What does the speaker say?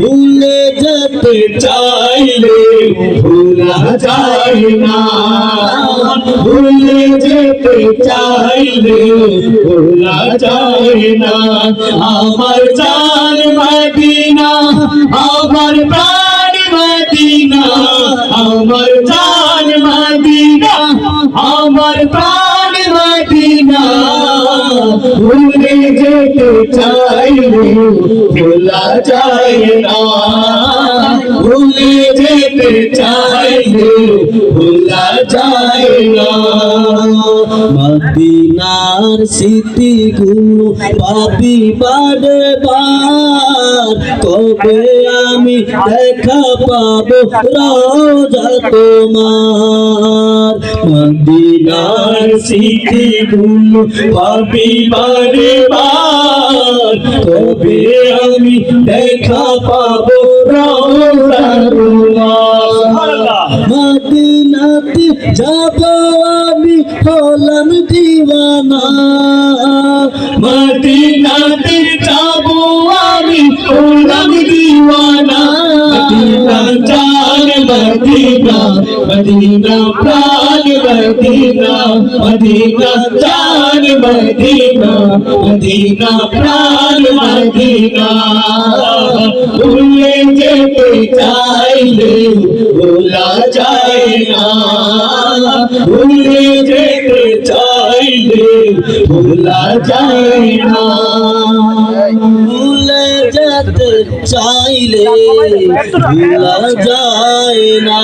ভুলে যেতে চাইলে ভুলা যায় না। ভুলে যেতে চাইলে ভুলা যায় না। আমার জান মদিনা, আমার প্রাণ মদিনা, আমার জান মদিনা, আমার প্রাণ মদিনা। ভুলে যেতে চাইলে ভোলা যায় না ভুলে যেতে চাইলে ভোলা যায় না মদিনার স্মৃতিগুলো পাপি বারে বার কবে আমি দেখা পাবো রাজা তোমার মদিনার স্মৃতিগুলো পাপি বারে বার কবে আমি দেখা পাবো রাজা তোমার মদিনাতে যাব আমি হলাম দিওয়ানা। মদিনাতে মদিনা মদিনা প্রাণ মদিনা মদিনা জান মদিনা মদিনা প্রাণ মদিনা ভুলে যেতে চাইলে ভোলা যায় না ভুলে যেতে চাইলে ভোলা যায় না যেতে চাইলে ভোলা যায় না।